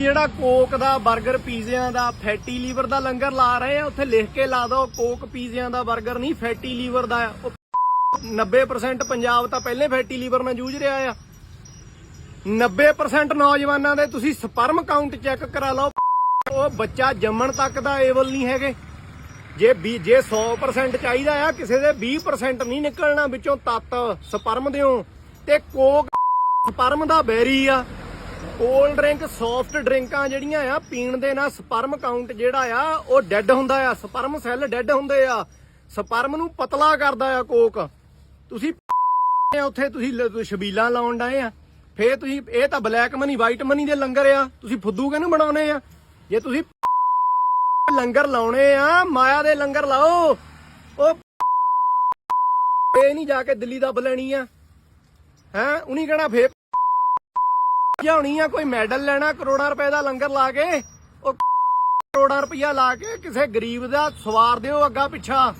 ਜਿਹੜਾ ਕੋਕ ਦਾ 버ਗਰ ਪੀਜ਼ਿਆਂ ਦਾ, ਫੈਟੀ ਲੀਵਰ ਦਾ ਲੰਗਰ ਲਾ ਰਹੇ ਆ, ਉੱਥੇ ਲਿਖ ਕੇ ਲਾ ਦਿਓ, ਕੋਕ ਪੀਜ਼ਿਆਂ ਦਾ 버ਗਰ ਨਹੀਂ, ਫੈਟੀ ਲੀਵਰ ਦਾ 90% ਪੰਜਾਬ ਤਾਂ ਪਹਿਲੇ ਫੈਟੀ ਲੀਵਰ ਨਾਲ ਜੂਝ ਰਿਹਾ ਆ। 90% ਨੌਜਵਾਨਾਂ ਦੇ ਤੁਸੀਂ ਸਪਰਮ ਕਾਊਂਟ ਚੈੱਕ ਕਰਾ ਲਓ। ਉਹ ਬੱਚਾ ਜੰਮਣ ਤੱਕ ਦਾ ਏਵਲ ਨਹੀਂ ਹੈਗੇ। ਜੇ ਵੀ, ਜੇ 100% ਚਾਹੀਦਾ ਆ, ਕਿਸੇ ਦੇ 20% ਨਹੀਂ ਨਿਕਲਣਾ ਵਿੱਚੋਂ ਤੱਤ ਸਪਰਮ ਦਿਓ। ਤੇ ਕੋਕ ਸਪਰਮ ਦਾ ਬੈਰੀ ਆ। ਕੋਲਡ ਡਰਿੰਕ ਸੌਫਟ ਡਰਿੰਕਾਂ ਜਿਹੜੀਆਂ ਆ, ਪੀਣ ਦੇ ਨਾਲ ਸਪਰਮ ਕਾਊਂਟ ਜਿਹੜਾ ਆ, ਉਹ ਡੈੱਡ ਹੁੰਦਾ ਆ। ਸਪਰਮ ਸੈੱਲ ਡੈੱਡ ਹੁੰਦੇ ਆ। ਸਪਰਮ ਨੂੰ ਪਤਲਾ ਕਰਦਾ ਆ ਕੋਕ। ਤੁਸੀਂ ਉੱਥੇ ਤੁਸੀਂ ਲ- ਲਾਉਣ ਡਏ ਆ। ਫੇਰ ਤੁਸੀਂ, ਇਹ ਤਾਂ ਬਲੈਕ ਮਨੀ ਵਾਈਟ ਮਨੀ ਦੇ ਲੰਗਰ ਆ। ਤੁਸੀਂ ਫੁੱਦੂ ਕਿਹਨੂੰ ਬਣਾਉਣੇ ਆ? ਜੇ ਤੁਸੀਂ ਲੰਗਰ ਲਾਉਣੇ ਆ, ਮਾਇਆ ਦੇ ਲੰਗਰ ਲਾਓ। ਉਹ ਇਹ ਨਹੀਂ ਜਾ ਕੇ ਦਿੱਲੀ ਦੱਬ ਲੈਣੀ ਆ। ਹੈ? ਉਨੀ ਕਹਣਾ ਫੇਰ ਜਾਉਣੀ ਆ, ਕੋਈ ਮੈਡਲ ਲੈਣਾ, ਕਰੋੜਾਂ ਰੁਪਏ ਦਾ ਲੰਗਰ ਲਾ ਕੇ, ਉਹ ਕਰੋੜਾਂ ਰੁਪਇਆ ਲਾ ਕੇ ਕਿਸੇ ਗਰੀਬ ਦਾ ਸਵਾਰ ਦਿਓ ਅੱਗਾ ਪਿੱਛਾ।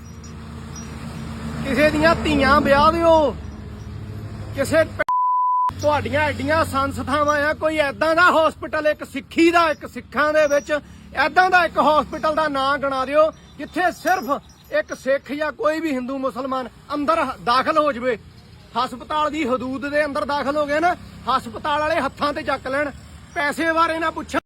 ਕਿਸੇ ਦੀਆਂ ਧੀਆਂ ਵਿਆਹ ਦਿਓ। ਕਿਸੇ ਤੁਹਾਡੀਆਂ ਐਡੀਆਂ ਸੰਸਥਾਵਾਂ ਆ, ਕੋਈ ਐਦਾਂ ਦਾ ਹਸਪੀਟਲ ਇੱਕ ਸਿੱਖੀ ਦਾ, ਇੱਕ ਸਿੱਖਾਂ ਦੇ ਵਿੱਚ ਐਦਾਂ ਦਾ ਇੱਕ ਹਸਪੀਟਲ ਦਾ ਨਾਂ ਗਣਾ ਦਿਓ, ਜਿੱਥੇ ਸਿਰਫ ਇੱਕ ਸਿੱਖ ਜਾਂ ਕੋਈ ਵੀ ਹਿੰਦੂ ਮੁਸਲਮਾਨ ਅੰਦਰ ਦਾਖਲ ਹੋ ਜਵੇ। ਹਸਪਤਾਲ ਦੀ ਹਦੂਦ ਦੇ ਅੰਦਰ ਦਾਖਲ ਹੋ ਗਏ ਨਾ। ਹਸਪਤਾਲ ਵਾਲੇ ਹੱਥਾਂ ਤੇ ਚੱਕ ਲੈਣ। ਪੈਸੇ ਬਾਰੇ ਨਾ ਪੁੱਛਣ।